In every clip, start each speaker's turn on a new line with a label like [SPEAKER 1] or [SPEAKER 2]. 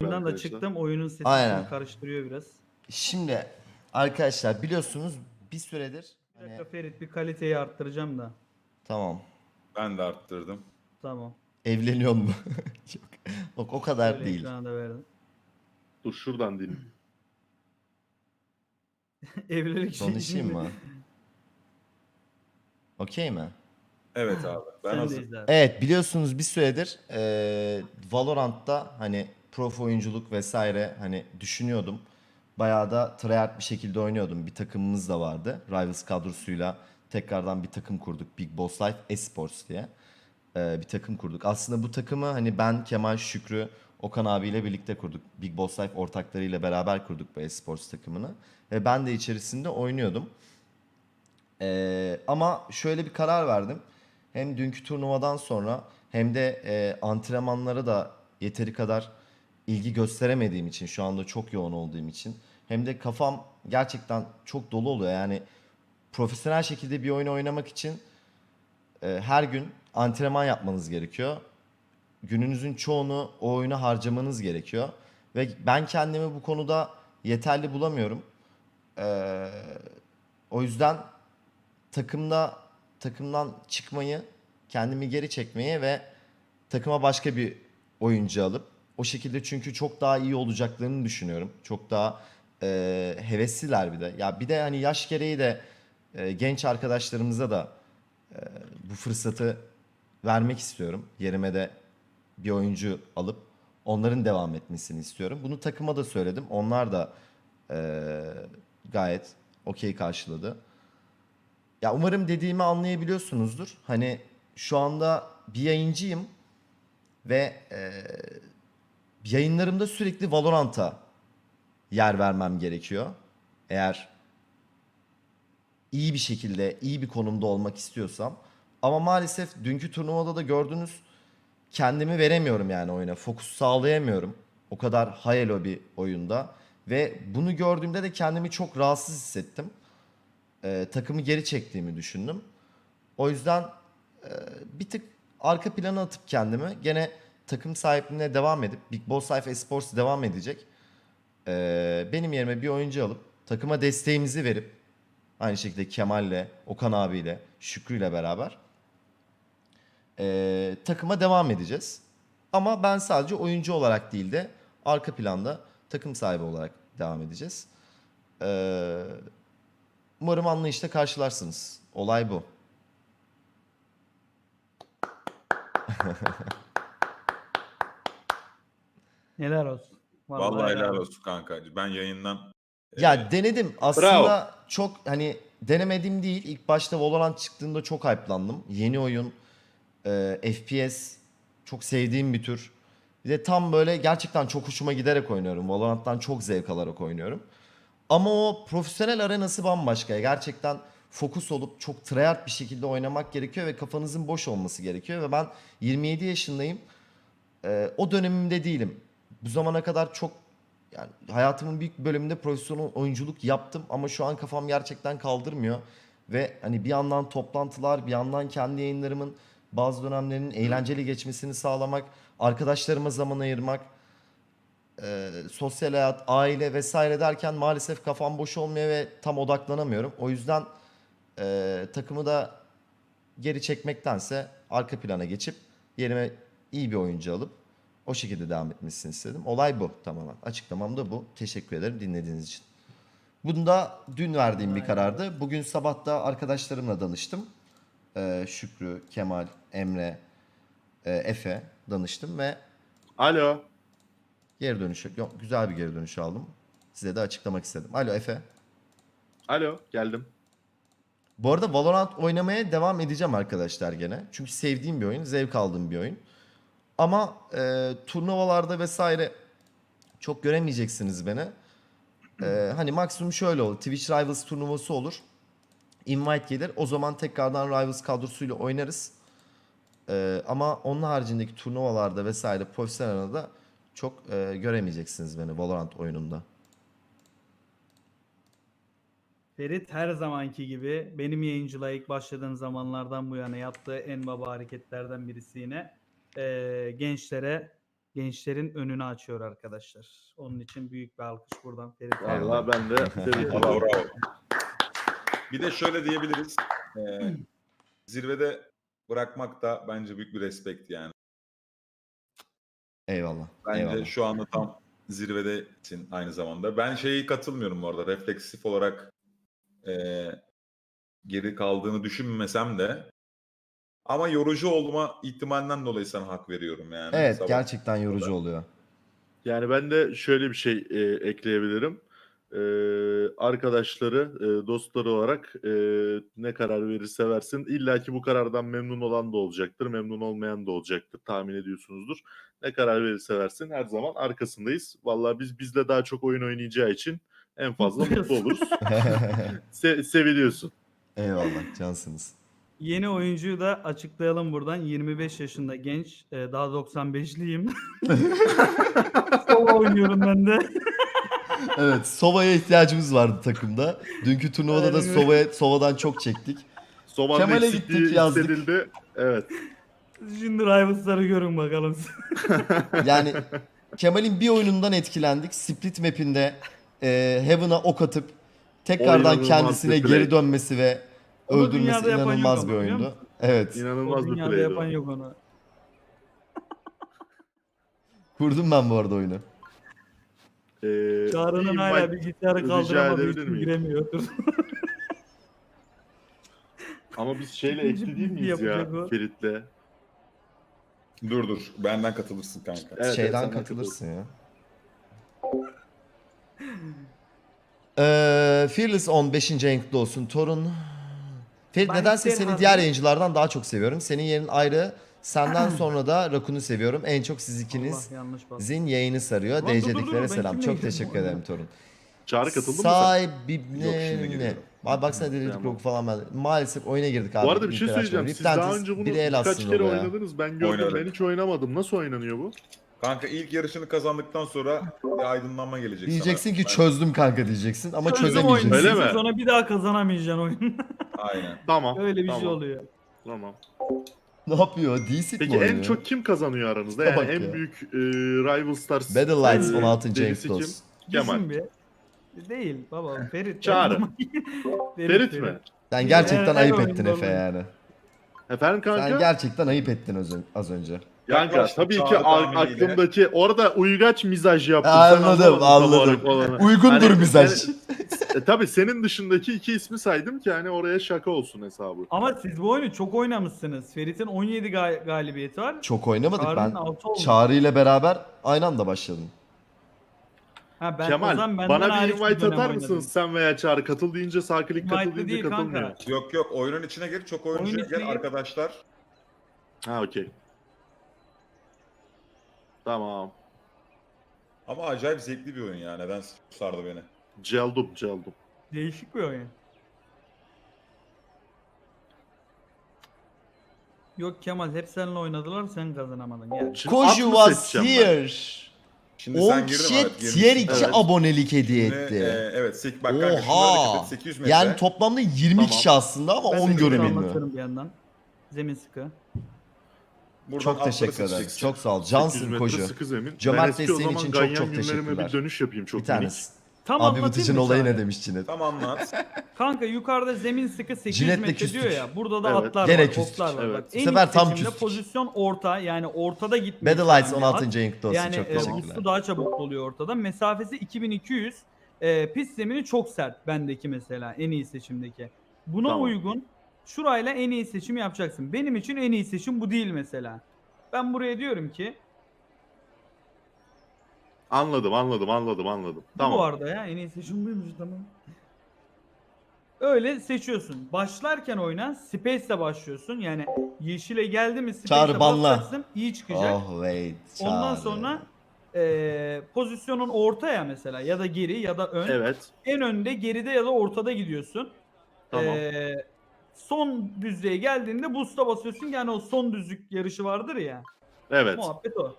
[SPEAKER 1] Oyundan da
[SPEAKER 2] arkadaşlar.
[SPEAKER 1] çıktım. Oyunun sesi
[SPEAKER 3] Aynen.
[SPEAKER 1] karıştırıyor biraz.
[SPEAKER 3] Şimdi arkadaşlar biliyorsunuz bir süredir
[SPEAKER 1] Bir
[SPEAKER 3] hani,
[SPEAKER 1] dakika Ferit bir kaliteyi arttıracağım da.
[SPEAKER 3] tamam
[SPEAKER 2] Ben de arttırdım.
[SPEAKER 1] Tamam.
[SPEAKER 3] evleniyor mu? Yok. Yok o kadar
[SPEAKER 1] Şöyle
[SPEAKER 3] değil.
[SPEAKER 1] ekrana da verdim.
[SPEAKER 2] Dur şuradan din.
[SPEAKER 1] Evlilik şey
[SPEAKER 3] Konuşayım mı? Okey mi?
[SPEAKER 2] Evet abi. Ben
[SPEAKER 1] Sen
[SPEAKER 2] hazır.
[SPEAKER 1] izle.
[SPEAKER 3] Evet biliyorsunuz bir süredir eee Valorant'ta hani prof oyunculuk vesaire hani düşünüyordum. Bayağı da tryhard bir şekilde oynuyordum. Bir takımımız da vardı. Rivals kadrosuyla tekrardan bir takım kurduk. Big Boss Life Esports diye. Eee, bir takım kurduk. Aslında bu takımı hani ben, Kemal, Şükrü, Okan abiyle birlikte kurduk. Big Boss Life ortaklarıyla beraber kurduk bu Esports takımını. Ve ben de içerisinde oynuyordum. Ee, ama şöyle bir karar verdim. Hem dünkü turnuvadan sonra hem de e, antrenmanlara da yeteri kadar ilgi gösteremediğim için şu anda çok yoğun olduğum için hem de kafam gerçekten çok dolu oluyor. Yani profesyonel şekilde bir oyun oynamak için e, her gün antrenman yapmanız gerekiyor. Gününüzün çoğunu o oyuna harcamanız gerekiyor. Ve ben kendimi bu konuda yeterli bulamıyorum. Ee, o yüzden takımda takımdan çıkmayı, kendimi geri çekmeyi ve takıma başka bir oyuncu alıp o şekilde çünkü çok daha iyi olacaklarını düşünüyorum. Çok daha e, hevesliler bir de. Ya bir de hani yaş gereği de e, genç arkadaşlarımıza da e, bu fırsatı vermek istiyorum. Yerime de bir oyuncu alıp onların devam etmesini istiyorum. Bunu takıma da söyledim. Onlar da e, gayet okey karşıladı. Ya umarım dediğimi anlayabiliyorsunuzdur. Hani şu anda bir yayıncıyım ve e, yayınlarımda sürekli Valorant'a yer vermem gerekiyor. Eğer iyi bir şekilde, iyi bir konumda olmak istiyorsam. Ama maalesef dünkü turnuvada da gördünüz kendimi veremiyorum yani oyuna. Fokus sağlayamıyorum. O kadar high elo bir oyunda. Ve bunu gördüğümde de kendimi çok rahatsız hissettim. Ee, takımı geri çektiğimi düşündüm. O yüzden e, bir tık arka plana atıp kendimi gene takım sahipliğine devam edip Big Boss Life Esports devam edecek. Ee, benim yerime bir oyuncu alıp takıma desteğimizi verip aynı şekilde Kemal'le, Okan abiyle, Şükrü'yle beraber ee, takıma devam edeceğiz. Ama ben sadece oyuncu olarak değil de arka planda takım sahibi olarak devam edeceğiz. Ee, umarım anlayışla karşılarsınız. Olay bu.
[SPEAKER 1] Helal olsun.
[SPEAKER 2] Vallahi helal olsun kanka. Ben yayından
[SPEAKER 3] Ya denedim. Aslında çok hani denemedim değil. İlk başta Valorant çıktığında çok hype'landım. Yeni oyun, e, FPS çok sevdiğim bir tür. Bir de tam böyle gerçekten çok hoşuma giderek oynuyorum. Valorant'tan çok zevk alarak oynuyorum. Ama o profesyonel arenası bambaşka. Gerçekten fokus olup çok tryhard bir şekilde oynamak gerekiyor ve kafanızın boş olması gerekiyor. Ve ben 27 yaşındayım. Ee, o dönemimde değilim. Bu zamana kadar çok yani hayatımın büyük bölümünde profesyonel oyunculuk yaptım ama şu an kafam gerçekten kaldırmıyor. Ve hani bir yandan toplantılar, bir yandan kendi yayınlarımın bazı dönemlerinin eğlenceli geçmesini sağlamak, arkadaşlarıma zaman ayırmak, e, sosyal hayat, aile vesaire derken maalesef kafam boş olmuyor ve tam odaklanamıyorum. O yüzden e, takımı da geri çekmektense arka plana geçip yerime iyi bir oyuncu alıp o şekilde devam etmesini istedim. Olay bu tamamen. Açıklamam da bu. Teşekkür ederim dinlediğiniz için. Bunu da dün verdiğim bir karardı. Bugün sabah da arkadaşlarımla danıştım. Ee, Şükrü, Kemal, Emre, e, Efe danıştım ve
[SPEAKER 2] Alo.
[SPEAKER 3] geri dönüş yok. Güzel bir geri dönüş aldım. Size de açıklamak istedim. Alo Efe.
[SPEAKER 2] Alo. Geldim.
[SPEAKER 3] Bu arada Valorant oynamaya devam edeceğim arkadaşlar gene. Çünkü sevdiğim bir oyun, zevk aldığım bir oyun. Ama e, turnuvalarda vesaire çok göremeyeceksiniz beni. E, hani maksimum şöyle olur. Twitch Rivals turnuvası olur. Invite gelir. O zaman tekrardan Rivals kadrosuyla oynarız. E, ama onun haricindeki turnuvalarda vesaire profesyonel arenada çok e, göremeyeceksiniz beni Valorant oyununda.
[SPEAKER 1] Ferit her zamanki gibi benim yayıncılığa ilk başladığım zamanlardan bu yana yaptığı en baba hareketlerden birisi yine eee, gençlere gençlerin önünü açıyor arkadaşlar. Onun için büyük bir alkış buradan Ferit.
[SPEAKER 2] Vallahi ben de. Bravo. Bir de şöyle diyebiliriz. Ee, zirvede bırakmak da bence büyük bir respekt yani.
[SPEAKER 3] Eyvallah.
[SPEAKER 2] Bence
[SPEAKER 3] eyvallah.
[SPEAKER 2] şu anda tam zirvedesin aynı zamanda. Ben şeyi katılmıyorum bu arada. Refleksif olarak eee, geri kaldığını düşünmesem de ama yorucu olma ihtimalinden dolayı sana hak veriyorum yani.
[SPEAKER 3] Evet
[SPEAKER 2] Sabah.
[SPEAKER 3] gerçekten yorucu oluyor.
[SPEAKER 4] Yani ben de şöyle bir şey e, ekleyebilirim. E, arkadaşları, e, dostları olarak e, ne karar verirse versin. İlla ki bu karardan memnun olan da olacaktır, memnun olmayan da olacaktır. Tahmin ediyorsunuzdur. Ne karar verirse versin her zaman arkasındayız. Vallahi biz bizle daha çok oyun oynayacağı için en fazla mutlu oluruz. Se- seviliyorsun.
[SPEAKER 3] Eyvallah cansınız.
[SPEAKER 1] Yeni oyuncuyu da açıklayalım buradan. 25 yaşında genç. e, Daha 95'liyim. Solo oynuyorum ben de.
[SPEAKER 3] Evet Sova'ya ihtiyacımız vardı takımda. Dünkü turnuvada da
[SPEAKER 1] Aynen öyle.
[SPEAKER 3] Sova'ya, Sova'dan çok çektik.
[SPEAKER 4] Somanın
[SPEAKER 3] Kemal'e
[SPEAKER 4] eksikliği
[SPEAKER 3] gittik, yazdık.
[SPEAKER 4] hissedildi. Evet.
[SPEAKER 1] Şimdi Rivals'ları görün bakalım.
[SPEAKER 3] Yani Kemal'in bir oyunundan etkilendik. Split map'inde e, Heaven'a ok atıp tekrardan
[SPEAKER 4] inanılmaz
[SPEAKER 3] kendisine
[SPEAKER 4] bir play.
[SPEAKER 3] geri dönmesi ve
[SPEAKER 1] Onu
[SPEAKER 3] öldürmesi
[SPEAKER 1] dünyada yapan yok
[SPEAKER 3] inanılmaz
[SPEAKER 1] ama,
[SPEAKER 3] bir
[SPEAKER 1] biliyor
[SPEAKER 3] oyundu.
[SPEAKER 1] musun?
[SPEAKER 3] Evet.
[SPEAKER 4] İnanılmaz
[SPEAKER 1] o
[SPEAKER 4] bir
[SPEAKER 1] dünyada
[SPEAKER 4] play'di
[SPEAKER 1] yapan
[SPEAKER 4] o.
[SPEAKER 1] yok onu.
[SPEAKER 3] Kurdum ben bu arada oyunu.
[SPEAKER 4] Ee,
[SPEAKER 1] Çağrı'nın
[SPEAKER 4] bir
[SPEAKER 1] hala
[SPEAKER 4] invite-
[SPEAKER 1] bilgisayarı
[SPEAKER 4] rica
[SPEAKER 1] kaldıramadığı
[SPEAKER 4] edebilir
[SPEAKER 1] için
[SPEAKER 4] miyim?
[SPEAKER 1] giremiyor.
[SPEAKER 4] Ama biz şeyle
[SPEAKER 1] İkinci
[SPEAKER 4] ekli değil
[SPEAKER 1] bilgi
[SPEAKER 4] miyiz ya
[SPEAKER 1] yapacak o.
[SPEAKER 4] Ferit'le?
[SPEAKER 2] Dur dur. Benden katılırsın kanka.
[SPEAKER 4] Evet, evet,
[SPEAKER 3] Şeyden
[SPEAKER 4] sen
[SPEAKER 3] katılırsın ya. Ee, Fearless 15. renkli olsun. Torun. Ferit
[SPEAKER 1] Ben
[SPEAKER 3] nedense seni
[SPEAKER 1] abi.
[SPEAKER 3] diğer yayıncılardan daha çok seviyorum. Senin yerin ayrı. Senden sonra da Rakun'u seviyorum. En çok siz ikiniz.
[SPEAKER 1] Allah yanlış bak.
[SPEAKER 3] Zin yayını sarıyor.
[SPEAKER 1] Lan dur, dur, dur,
[SPEAKER 3] DC'dikilere
[SPEAKER 1] ben
[SPEAKER 3] selam.
[SPEAKER 1] kimle
[SPEAKER 3] Çok
[SPEAKER 1] girdim
[SPEAKER 3] teşekkür ederim Torun.
[SPEAKER 4] Çağrı katıldın mı sen?
[SPEAKER 3] Sahibine
[SPEAKER 2] Yok, şimdi
[SPEAKER 3] ne?
[SPEAKER 2] giriyorum.
[SPEAKER 3] Abi baksana dedik
[SPEAKER 4] Tamam.
[SPEAKER 3] Falan ben. Maalesef oyuna girdik abi.
[SPEAKER 4] Bu arada bir şey söyleyeceğim. Siz daha önce bunu
[SPEAKER 3] biri el
[SPEAKER 4] birkaç
[SPEAKER 3] atsın
[SPEAKER 4] kere
[SPEAKER 3] oraya.
[SPEAKER 4] oynadınız. Ben gördüm.
[SPEAKER 2] Oynadık.
[SPEAKER 4] Ben hiç oynamadım. Nasıl oynanıyor bu?
[SPEAKER 2] Kanka ilk yarışını kazandıktan sonra bir aydınlanma gelecek
[SPEAKER 3] Diyeceksin
[SPEAKER 2] sana.
[SPEAKER 3] ki çözdüm kanka diyeceksin ama
[SPEAKER 1] Çözdüm
[SPEAKER 3] çözemeyeceksin.
[SPEAKER 1] oyunu.
[SPEAKER 4] Öyle
[SPEAKER 1] Sekiz
[SPEAKER 4] mi?
[SPEAKER 1] Sonra bir daha kazanamayacaksın oyunu.
[SPEAKER 2] Aynen.
[SPEAKER 4] Tamam.
[SPEAKER 1] Öyle bir
[SPEAKER 4] tamam,
[SPEAKER 1] şey oluyor.
[SPEAKER 4] Tamam.
[SPEAKER 3] Ne yapıyor? Decent mi
[SPEAKER 4] Peki en
[SPEAKER 3] oynuyor?
[SPEAKER 4] çok kim kazanıyor aranızda?
[SPEAKER 3] Bak
[SPEAKER 4] Yani
[SPEAKER 3] ya.
[SPEAKER 4] en büyük e, Rival Stars
[SPEAKER 3] Battle Lights
[SPEAKER 4] e,
[SPEAKER 3] 16.
[SPEAKER 4] delisi
[SPEAKER 3] James
[SPEAKER 4] kim?
[SPEAKER 3] Dost.
[SPEAKER 4] Kemal.
[SPEAKER 1] Bir. Değil baba. Ferit.
[SPEAKER 4] Çağrı.
[SPEAKER 1] Ferit,
[SPEAKER 4] Ferit mi?
[SPEAKER 3] Sen gerçekten
[SPEAKER 1] her
[SPEAKER 3] ayıp ettin Efe yani.
[SPEAKER 4] Efendim kanka?
[SPEAKER 3] Sen gerçekten ayıp ettin az, ön- az önce.
[SPEAKER 4] Kanka
[SPEAKER 2] Yaklaştım
[SPEAKER 4] tabii ki
[SPEAKER 2] Çağrı
[SPEAKER 4] a-
[SPEAKER 2] tahminiyle.
[SPEAKER 4] aklımdaki orada uygaç mizaj yaptım. Sen
[SPEAKER 3] Anladım,
[SPEAKER 4] anlamadın tam
[SPEAKER 3] anladım.
[SPEAKER 4] olarak olanı.
[SPEAKER 3] Uygundur
[SPEAKER 4] Hani
[SPEAKER 3] mizaj.
[SPEAKER 4] E, tabii senin dışındaki iki ismi saydım ki hani oraya şaka olsun hesabı.
[SPEAKER 1] Ama siz bu oyunu çok oynamışsınız. Ferit'in 17 ga- galibiyeti var.
[SPEAKER 3] Çok oynamadık
[SPEAKER 1] Çağrı'nın
[SPEAKER 3] ben. Çağrı ile beraber aynı anda başladım.
[SPEAKER 1] Ha, ben,
[SPEAKER 4] Kemal bana bir invite atar mısınız sen veya Çağrı? Katıl deyince sağ klik katıl
[SPEAKER 1] Invite'lı
[SPEAKER 4] deyince
[SPEAKER 1] değil kanka.
[SPEAKER 4] katılmıyor.
[SPEAKER 2] Yok yok oyunun içine gir çok oyuncu
[SPEAKER 1] Oyunun içine
[SPEAKER 2] gel arkadaşlar.
[SPEAKER 4] Ha okey. Tamam.
[SPEAKER 2] Ama acayip zevkli bir oyun ya. Neden sardı beni?
[SPEAKER 4] Celdum celdum.
[SPEAKER 1] Değişik bir oyun. Yok Kemal hep seninle oynadılar sen kazanamadın. Gel.
[SPEAKER 4] Şimdi mı
[SPEAKER 3] was
[SPEAKER 4] seçeceğim ben?
[SPEAKER 3] here.
[SPEAKER 2] Şimdi
[SPEAKER 3] 10
[SPEAKER 2] sen girdin
[SPEAKER 3] kişiye
[SPEAKER 2] evet.
[SPEAKER 3] tier 2
[SPEAKER 4] Evet.
[SPEAKER 3] abonelik hediye
[SPEAKER 2] Şimdi,
[SPEAKER 3] etti.
[SPEAKER 2] e, evet sek, bak kanka şunu
[SPEAKER 3] Oha.
[SPEAKER 2] et, 800 metre.
[SPEAKER 3] Yani toplamda 20
[SPEAKER 4] Tamam.
[SPEAKER 3] kişi aslında ama
[SPEAKER 1] Ben de
[SPEAKER 3] 10
[SPEAKER 1] kötü
[SPEAKER 3] görünümlü.
[SPEAKER 1] anlatıyorum bir yandan. Zemin sıkı.
[SPEAKER 2] Buradan
[SPEAKER 3] Çok teşekkür ederiz.
[SPEAKER 2] seçeceksin.
[SPEAKER 3] Çok sağ ol.
[SPEAKER 4] 800
[SPEAKER 3] Cansın
[SPEAKER 4] zemin.
[SPEAKER 3] Cömert desteğin için çok çok teşekkürler.
[SPEAKER 4] bir dönüş yapayım çok
[SPEAKER 3] Bir
[SPEAKER 4] minik.
[SPEAKER 3] tanesi.
[SPEAKER 1] Tam
[SPEAKER 3] Abi
[SPEAKER 1] mı
[SPEAKER 3] olayı ne demiş Cinet?
[SPEAKER 2] Tam anlat.
[SPEAKER 1] Kanka yukarıda zemin sıkı 800
[SPEAKER 3] Cinetle
[SPEAKER 1] metre
[SPEAKER 3] küstük.
[SPEAKER 1] diyor ya. Burada da
[SPEAKER 4] Evet.
[SPEAKER 1] atlar
[SPEAKER 3] Gene
[SPEAKER 1] var,
[SPEAKER 3] küstük.
[SPEAKER 1] var.
[SPEAKER 4] Evet.
[SPEAKER 1] Bak,
[SPEAKER 3] Bu
[SPEAKER 1] en
[SPEAKER 3] sefer tam küstük.
[SPEAKER 1] pozisyon orta yani ortada gitmek.
[SPEAKER 3] Battle Lights
[SPEAKER 1] yani
[SPEAKER 3] 16.
[SPEAKER 1] at.
[SPEAKER 3] renk dostu
[SPEAKER 1] Yani
[SPEAKER 3] çok
[SPEAKER 1] e,
[SPEAKER 3] teşekkürler.
[SPEAKER 1] boost'u daha çabuk oluyor ortada. Mesafesi 2200. E, pist zemini çok sert bendeki mesela en iyi seçimdeki. Buna
[SPEAKER 4] Tamam.
[SPEAKER 1] uygun şurayla en iyi seçimi yapacaksın. Benim için en iyi seçim bu değil mesela. Ben buraya diyorum ki
[SPEAKER 4] Anladım anladım anladım anladım.
[SPEAKER 1] bu
[SPEAKER 4] Tamam.
[SPEAKER 1] bu arada ya en iyi seçim buymuş tamam. Öyle seçiyorsun. Başlarken oyuna Space'le başlıyorsun. Yani yeşile geldi mi
[SPEAKER 3] Çağrı,
[SPEAKER 1] Space'le
[SPEAKER 3] banla.
[SPEAKER 1] basacaksın iyi çıkacak.
[SPEAKER 3] Oh wait.
[SPEAKER 1] Ondan
[SPEAKER 3] Çağrı.
[SPEAKER 1] sonra e, pozisyonun ortaya mesela ya da geri ya da ön.
[SPEAKER 4] Evet.
[SPEAKER 1] En önde, geride ya da ortada gidiyorsun.
[SPEAKER 4] Tamam.
[SPEAKER 1] E, son düzlüğe geldiğinde boost'a basıyorsun. Yani o son düzlük yarışı vardır ya.
[SPEAKER 4] Evet.
[SPEAKER 1] Muhabbet o.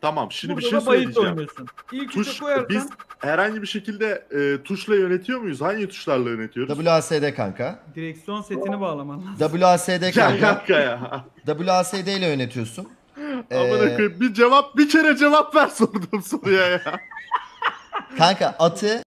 [SPEAKER 4] Tamam. Şimdi
[SPEAKER 1] Burada
[SPEAKER 4] bir şey
[SPEAKER 1] da bahis
[SPEAKER 4] söyleyeceğim.
[SPEAKER 1] oynuyorsun. İlk
[SPEAKER 4] Tuş
[SPEAKER 1] üçe koyarsan
[SPEAKER 4] biz herhangi bir şekilde e, tuşla yönetiyor muyuz? Hangi tuşlarla yönetiyoruz?
[SPEAKER 3] WASD kanka.
[SPEAKER 1] direksiyon setini bağlaman lazım.
[SPEAKER 3] WASD
[SPEAKER 4] Ya
[SPEAKER 3] kanka.
[SPEAKER 4] kanka ya.
[SPEAKER 3] WASD ile yönetiyorsun.
[SPEAKER 4] Amına
[SPEAKER 3] Ee,
[SPEAKER 4] koyayım bir cevap bir kere cevap ver sorduğum soruya ya.
[SPEAKER 3] Kanka atı